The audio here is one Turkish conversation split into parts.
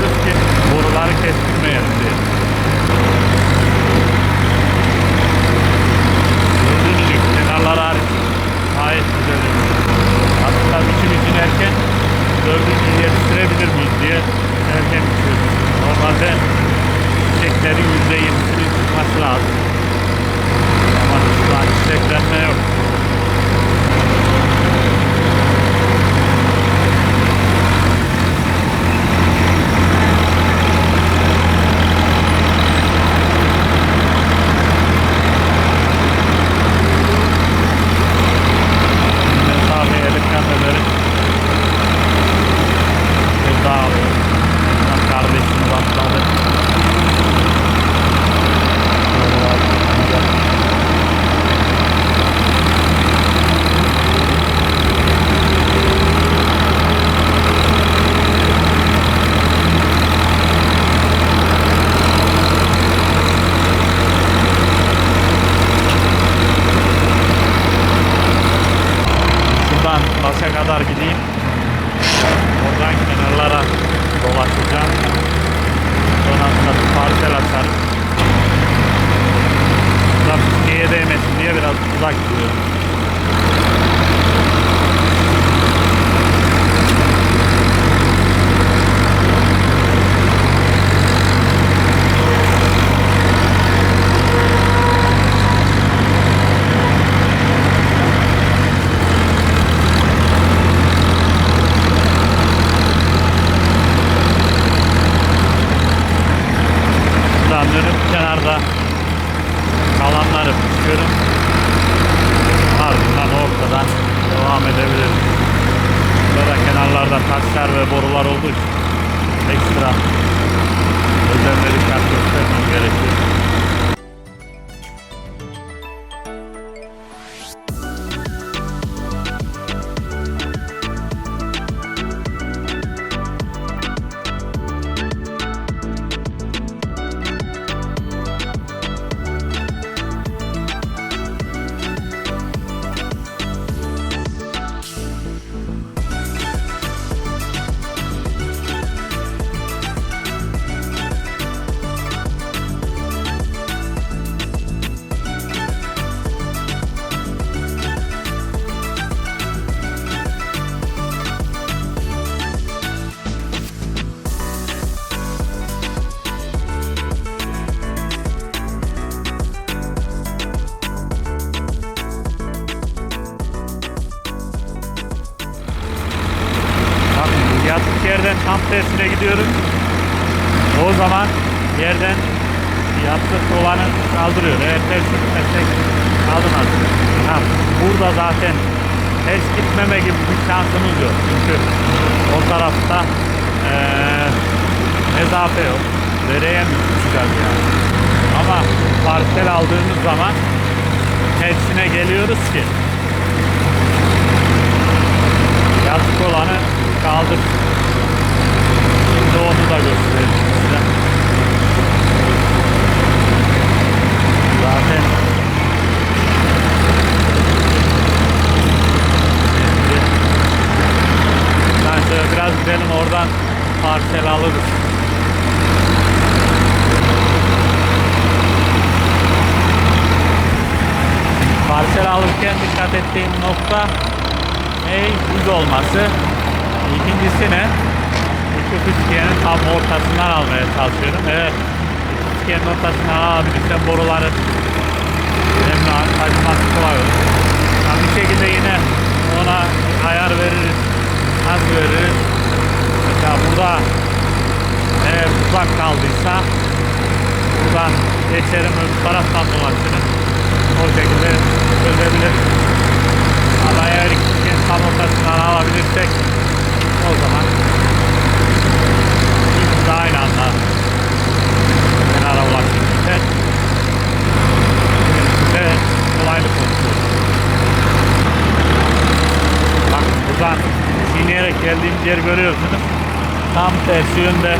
alıyoruz ki boruları kestirmeyelim diye. Gördüğünüz gibi kenarlar hariç gayet güzel. Aslında biçim için erken gördüğünüz gibi yetiştirebilir miyiz diye erken biçiyoruz. Normalde çiçeklerin %20'sini tutması lazım. Ama şu an çiçeklenme yok. biraz uzak duruyor. kenarda kalanları pişiriyorum. Ardından ortadan devam edebiliriz. Burada kenarlarda taşlar ve borular olduğu için ekstra özenleri şart göstermem gerekiyor. Burada zaten ters gitmeme gibi bir şansımız yok. Çünkü o tarafta eee mesafe yok. Dereye mi çıkacağız yani? Ama parsel aldığımız zaman tersine geliyoruz ki yastık olanı kaldır. Şimdi onu da göstereyim size. Zaten Bence biraz gidelim oradan parsel alırız. Parsel alırken dikkat ettiğim nokta ne? Düz olması. İkincisi ne? İki üçgenin tam ortasından almaya çalışıyorum. Evet. Üçgenin ortasından alabilirsem boruları önemli taşıması kolay olur. Ha, bir şekilde yine ona ayar veririz. Nasıl veririz? Mesela burada eğer uzak kaldıysa buradan geçerim öbür taraftan dolaşırım. O şekilde çözebilir. Ama eğer ikisinin tam ortasından alabilirsek o zaman ikisi de aynı anda kenara ulaşırsa ve kolaylık olur. Bak buradan çiğneyerek geldiğimiz yeri görüyorsunuz. Tam tersi yönde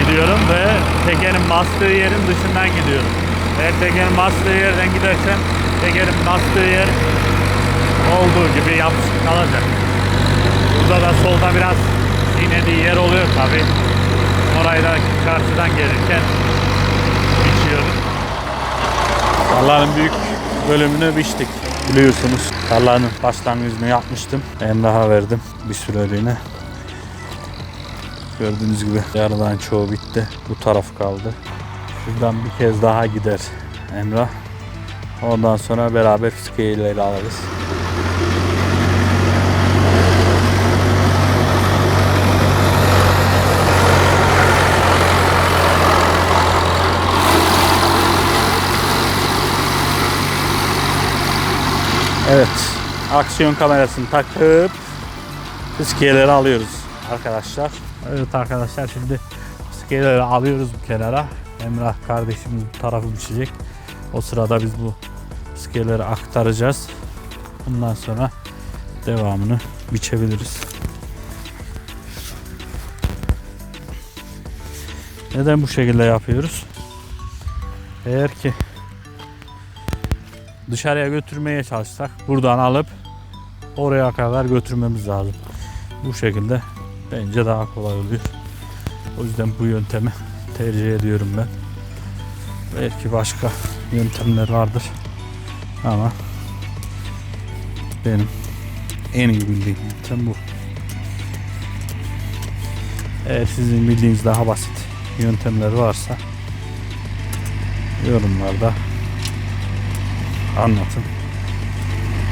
gidiyorum ve tekerin bastığı yerin dışından gidiyorum. Eğer tekerin bastığı yerden gidersem tekerin bastığı yer olduğu gibi yapışık kalacak. Burada da solda biraz çiğnediği yer oluyor tabi. Orayı da karşıdan gelirken biçiyorum. Tarlanın büyük bölümünü biçtik biliyorsunuz. Tarlanın başlangıcını yapmıştım. Emrah'a verdim bir süreliğine. Gördüğünüz gibi yarıdan çoğu bitti. Bu taraf kaldı. Şuradan bir kez daha gider Emrah. Ondan sonra beraber fiskeyle alırız. Evet. Aksiyon kamerasını takıp fiskeleri alıyoruz arkadaşlar. Evet arkadaşlar şimdi fiskeleri alıyoruz bu kenara. Emrah kardeşimiz bu tarafı biçecek. O sırada biz bu fiskeleri aktaracağız. Bundan sonra devamını biçebiliriz. Neden bu şekilde yapıyoruz? Eğer ki dışarıya götürmeye çalışsak buradan alıp oraya kadar götürmemiz lazım. Bu şekilde bence daha kolay oluyor. O yüzden bu yöntemi tercih ediyorum ben. Belki başka yöntemler vardır. Ama benim en iyi bildiğim yöntem bu. Eğer sizin bildiğiniz daha basit yöntemler varsa yorumlarda anlatın.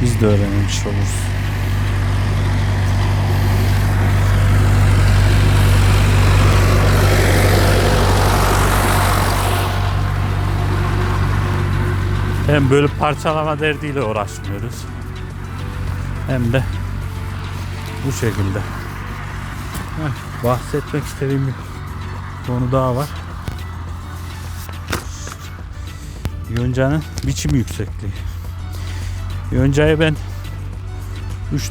Biz de öğrenmiş oluruz. Hem böyle parçalama derdiyle uğraşmıyoruz. Hem de bu şekilde. Heh, bahsetmek istediğim bir konu daha var. Yonca'nın biçim yüksekliği. Yonca'yı ben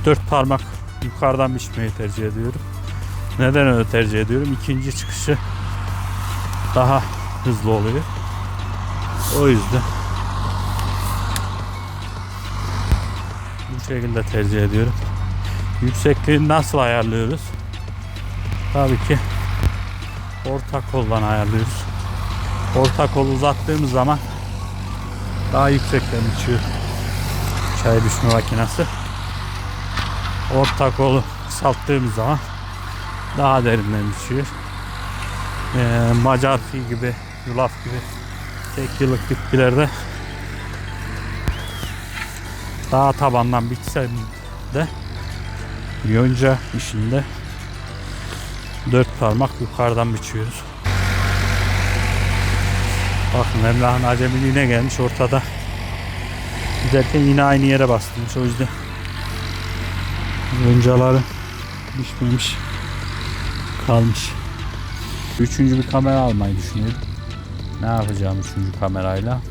3-4 parmak yukarıdan biçmeyi tercih ediyorum. Neden öyle tercih ediyorum? İkinci çıkışı daha hızlı oluyor. O yüzden şekilde tercih ediyorum. Yüksekliğini nasıl ayarlıyoruz? Tabii ki orta koldan ayarlıyoruz. Orta kolu uzattığımız zaman daha yüksekten uçuyor çay düşme makinesi. Orta kolu kısalttığımız zaman daha derinden düşüyor. Ee, Macar fi gibi, yulaf gibi tek yıllık bitkilerde daha tabandan bitse de yonca işinde Dört parmak yukarıdan biçiyoruz. Bakın Emrah'ın acemiliğine gelmiş ortada. Giderken yine aynı yere bastırmış o yüzden. Öncaları düşmemiş. Kalmış. Üçüncü bir kamera almayı düşünüyorum. Ne yapacağım üçüncü kamerayla?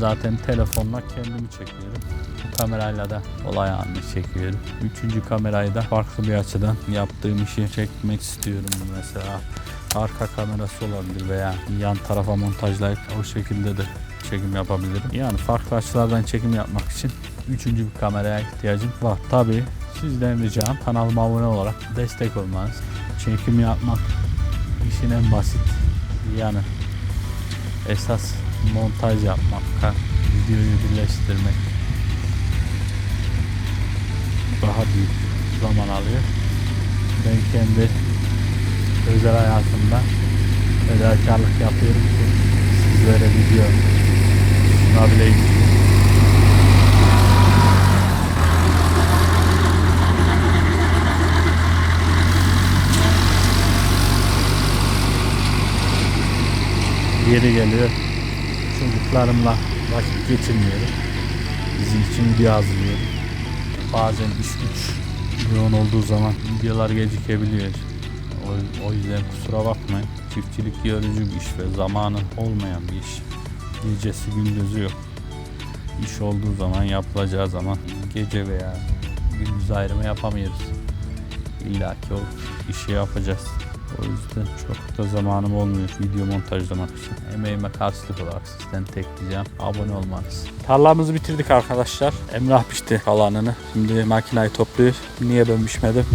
Zaten telefonla kendimi çekiyorum. Bu kamerayla da olay anını çekiyorum. Üçüncü kamerayı da farklı bir açıdan yaptığım işi çekmek istiyorum. Mesela arka kamerası olabilir veya yan tarafa montajlayıp o şekilde de çekim yapabilirim. Yani farklı açılardan çekim yapmak için üçüncü bir kameraya ihtiyacım var. Tabii sizden ricam kanalıma abone olarak destek olmanız. Çekim yapmak işin en basit yanı. Esas montaj yapmak, ka- videoyu birleştirmek daha büyük zaman alıyor. Ben kendi özel hayatımda fedakarlık yapıyorum ki sizlere video sunabileyim. Yeri geliyor çocuklarımla vakit geçirmiyorum. Bizim için video hazırlıyorum. Bazen iş güç yoğun olduğu zaman videolar gecikebiliyor. O, o yüzden kusura bakmayın. Çiftçilik yorucu bir iş ve zamanı olmayan bir iş. Gecesi gündüzü yok. İş olduğu zaman yapılacağı zaman gece veya gündüz ayrımı yapamıyoruz. İlla ki o işi yapacağız. O yüzden çok da zamanım olmuyor video montajlamak için. Emeğime karşılık olarak sizden tek diyeceğim abone olmanız. Tarlamızı bitirdik arkadaşlar. Emrah biçti kalanını. Şimdi makinayı topluyor. Niye ben biçmedim?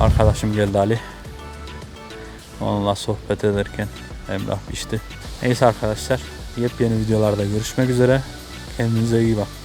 Arkadaşım geldi Ali. Onunla sohbet ederken Emrah biçti. Neyse arkadaşlar. Yepyeni videolarda görüşmek üzere. Kendinize iyi bakın.